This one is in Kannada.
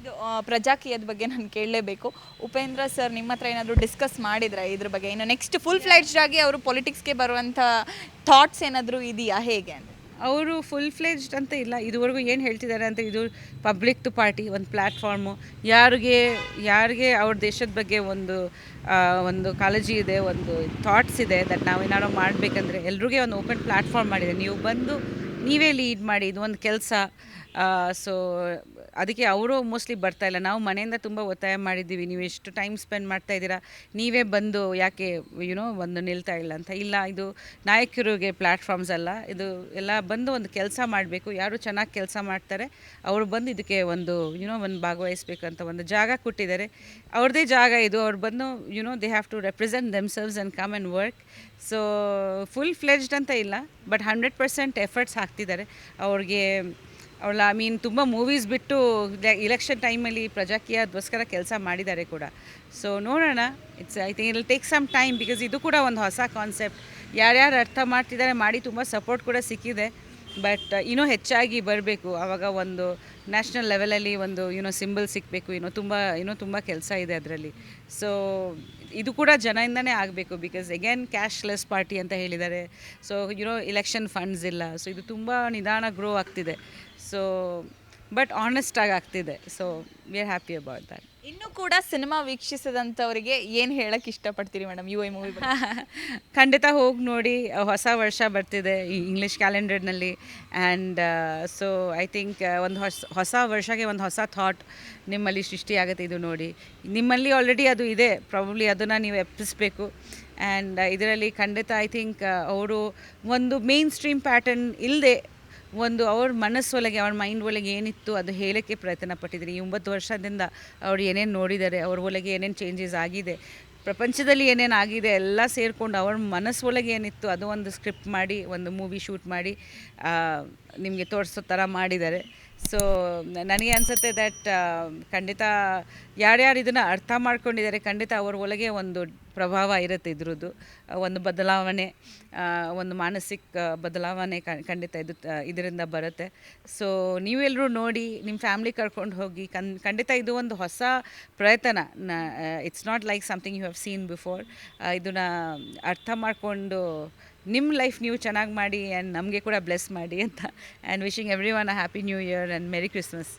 ಇದು ಪ್ರಜಾಕೀಯದ ಬಗ್ಗೆ ನಾನು ಕೇಳಲೇಬೇಕು. ಉಪೇಂದ್ರ ಸರ್ ನಿಮ್ಮ ಹತ್ರ ಏನಾದರೂ ಡಿಸ್ಕಸ್ ಮಾಡಿದ್ರೆ ಇದ್ರ ಬಗ್ಗೆ? ಇನ್ನು ನೆಕ್ಸ್ಟ್ ಫುಲ್ ಫ್ಲೆಡ್ಜ್ಡ್ ಆಗಿ ಅವರು ಪೊಲಿಟಿಕ್ಸ್ಗೆ ಬರುವಂಥ ಥಾಟ್ಸ್ ಏನಾದರೂ ಇದೆಯಾ ಹೇಗೆ ಅಂತ? ಅವರು ಫುಲ್ ಫ್ಲೆಜ್ಡ್ ಅಂತ ಇಲ್ಲ. ಇದುವರೆಗೂ ಏನು ಹೇಳ್ತಿದ್ದಾರೆ ಅಂತ ಇದು ಪಬ್ಲಿಕ್ ಟು ಪಾರ್ಟಿ ಒಂದು ಪ್ಲ್ಯಾಟ್ಫಾರ್ಮು ಯಾರಿಗೆ ಯಾರಿಗೆ ಅವ್ರ ದೇಶದ ಬಗ್ಗೆ ಒಂದು ಒಂದು ಕಾಳಜಿ ಇದೆ ಒಂದು ಥಾಟ್ಸ್ ಇದೆ ದಟ್ ನಾವು ಏನಾದ್ರು ಮಾಡಬೇಕಂದ್ರೆ ಎಲ್ರಿಗೂ ಒಂದು ಓಪನ್ ಪ್ಲ್ಯಾಟ್ಫಾರ್ಮ್ ಮಾಡಿದೆ. ನೀವು ಬಂದು ನೀವೇ ಲೀಡ್ ಮಾಡಿ ಇದು ಒಂದು ಕೆಲಸ. ಸೊ ಅದಕ್ಕೆ ಅವರು ಮೋಸ್ಟ್ಲಿ ಬರ್ತಾ ಇಲ್ಲ. ನಾವು ಮನೆಯಿಂದ ತುಂಬ ಒತ್ತಾಯ ಮಾಡಿದ್ದೀವಿ. ನೀವು ಎಷ್ಟು ಟೈಮ್ ಸ್ಪೆಂಡ್ ಮಾಡ್ತಾ ಇದ್ದೀರಾ? ನೀವೇ ಬಂದು ಯಾಕೆ ಯುನೋ ಒಂದು ನಿಲ್ತಾ ಇಲ್ಲ ಅಂತ. ಇಲ್ಲ, ಇದು ನಾಯಕರಿಗೆ ಪ್ಲ್ಯಾಟ್ಫಾರ್ಮ್ಸ್ ಅಲ್ಲ. ಇದು ಎಲ್ಲ ಬಂದು ಒಂದು ಕೆಲಸ ಮಾಡಬೇಕು. ಯಾರು ಚೆನ್ನಾಗಿ ಕೆಲಸ ಮಾಡ್ತಾರೆ, ಅವರು ಬಂದು ಇದಕ್ಕೆ ಒಂದು ಯುನೋ ಒಂದು ಭಾಗವಹಿಸ್ಬೇಕಂತ ಒಂದು ಜಾಗ ಕೊಟ್ಟಿದ್ದಾರೆ. ಅವ್ರದ್ದೇ ಜಾಗ ಇದು. ಅವ್ರು ಬಂದು you know they have to represent themselves and come and work so full fledged ಅಂತ ಇಲ್ಲ ಬಟ್ ಹಂಡ್ರೆಡ್ ಪರ್ಸೆಂಟ್ ಎಫರ್ಟ್ಸ್ ಹಾಕ್ತಿದ್ದಾರೆ. ಅವ್ರಿಗೆ ಅವಳ ಐ ಮೀನ್ ತುಂಬ ಮೂವೀಸ್ ಬಿಟ್ಟು ಇಲೆಕ್ಷನ್ ಟೈಮಲ್ಲಿ ಪ್ರಜಾಕೀಯದಗೋಸ್ಕರ ಕೆಲಸ ಮಾಡಿದ್ದಾರೆ ಕೂಡ. ಸೊ ನೋಡೋಣ. It's I think I'll take some time because ಇದು ಕೂಡ ಒಂದು ಹೊಸ ಕಾನ್ಸೆಪ್ಟ್ ಯಾರ್ಯಾರು ಅರ್ಥ ಮಾಡ್ತಿದ್ದಾರೆ, ಮಾಡಿ ತುಂಬ ಸಪೋರ್ಟ್ ಕೂಡ ಸಿಕ್ಕಿದೆ. ಬಟ್ ಇನ್ನೂ ಹೆಚ್ಚಾಗಿ ಬರಬೇಕು. ಆವಾಗ ಒಂದು ನ್ಯಾಷನಲ್ ಲೆವೆಲಲ್ಲಿ ಒಂದು ಯುನೋ ಸಿಂಬಲ್ ಸಿಕ್ಕಬೇಕು ಏನೋ ತುಂಬ ಏನೋ ತುಂಬ ಕೆಲಸ ಇದೆ ಅದರಲ್ಲಿ. ಸೊ ಇದು ಕೂಡ ಜನಯಿಂದನೇ ಆಗಬೇಕು ಬಿಕಾಸ್ ಎಗೇನ್ ಕ್ಯಾಶ್ಲೆಸ್ ಪಾರ್ಟಿ ಅಂತ ಹೇಳಿದ್ದಾರೆ. So you know election funds ಇಲ್ಲ. ಸೊ ಇದು ತುಂಬ ನಿಧಾನ ಗ್ರೋ ಆಗ್ತಿದೆ. ಸೊ ಬಟ್ ಆನೆಸ್ಟಾಗಿ ಆಗ್ತಿದೆ. So we are happy about that ಇನ್ನು ಕೂಡ ಸಿನಿಮಾ ವೀಕ್ಷಿಸಿದಂಥವರಿಗೆ ಏನು ಹೇಳಕ್ಕೆ ಇಷ್ಟಪಡ್ತೀರಿ ಮೇಡಮ್? ಯು ಐ ಮೂವಿ ಖಂಡಿತ ಹೋಗಿ ನೋಡಿ. ಹೊಸ ವರ್ಷ ಬರ್ತಿದೆ ಈ ಇಂಗ್ಲೀಷ್ ಕ್ಯಾಲೆಂಡರ್ನಲ್ಲಿ ಆ್ಯಂಡ್ ಸೊ ಐ ಥಿಂಕ್ ಒಂದು ಹೊಸ ಹೊಸ ವರ್ಷಕ್ಕೆ ಒಂದು ಹೊಸ ಥಾಟ್ ನಿಮ್ಮಲ್ಲಿ ಸೃಷ್ಟಿಯಾಗುತ್ತೆ ಇದು ನೋಡಿ. ನಿಮ್ಮಲ್ಲಿ ಆಲ್ರೆಡಿ ಅದು ಇದೆ. ಪ್ರಾಬ್ಲಿ ಅದನ್ನು ನೀವು ಎಪ್ಪಿಸ್ಬೇಕು. ಆ್ಯಂಡ್ ಇದರಲ್ಲಿ ಖಂಡಿತ ಐ ಥಿಂಕ್ ಅವರು ಒಂದು ಮೇನ್ ಸ್ಟ್ರೀಮ್ ಪ್ಯಾಟರ್ನ್ ಇಲ್ಲದೆ ಒಂದು ಅವ್ರ ಮನಸ್ಸೊಳಗೆ ಅವ್ರ ಮೈಂಡ್ ಒಳಗೆ ಏನಿತ್ತು ಅದು ಹೇಳೋಕ್ಕೆ ಪ್ರಯತ್ನ ಪಟ್ಟಿದ್ದೀನಿ. ಈ ಒಂಬತ್ತು ವರ್ಷದಿಂದ ಅವ್ರು ಏನೇನು ನೋಡಿದ್ದಾರೆ, ಅವ್ರ ಒಳಗೆ ಏನೇನು ಚೇಂಜಸ್ ಆಗಿದೆ, ಪ್ರಪಂಚದಲ್ಲಿ ಏನೇನು ಆಗಿದೆ ಎಲ್ಲ ಸೇರಿಕೊಂಡು ಅವ್ರ ಮನಸ್ಸೊಳಗೆ ಏನಿತ್ತು ಅದು ಒಂದು ಸ್ಕ್ರಿಪ್ಟ್ ಮಾಡಿ, ಒಂದು ಮೂವಿ ಶೂಟ್ ಮಾಡಿ ನಿಮಗೆ ತೋರಿಸೋ ಥರ ಮಾಡಿದ್ದಾರೆ. ಸೊ ನನಗೆ ಅನಿಸುತ್ತೆ ದಟ್ ಖಂಡಿತ ಯಾರ್ಯಾರು ಇದನ್ನು ಅರ್ಥ ಮಾಡ್ಕೊಂಡಿದ್ದಾರೆ, ಖಂಡಿತ ಅವ್ರ ಒಳಗೆ ಒಂದು ಪ್ರಭಾವ ಇರುತ್ತೆ ಇದ್ರದ್ದು. ಒಂದು ಬದಲಾವಣೆ ಒಂದು ಮಾನಸಿಕ ಬದಲಾವಣೆ ಖಂಡಿತ ಇದು ಇದರಿಂದ ಬರುತ್ತೆ. ಸೊ ನೀವೆಲ್ಲರೂ ನೋಡಿ ನಿಮ್ಮ ಫ್ಯಾಮ್ಲಿ ಕರ್ಕೊಂಡು ಹೋಗಿ ಕನ್ ಖಂಡಿತ ಇದು ಒಂದು ಹೊಸ ಪ್ರಯತ್ನ. It's not like something you have seen before ಇದನ್ನು ಅರ್ಥ ಮಾಡಿಕೊಂಡು ನಿಮ್ಮ ಲೈಫ್ ನೀವು ಚೆನ್ನಾಗಿ ಮಾಡಿ ಆ್ಯಂಡ್ ನಮಗೆ ಕೂಡ ಬ್ಲೆಸ್ ಮಾಡಿ ಅಂತ. And wishing everyone a happy new year and merry Christmas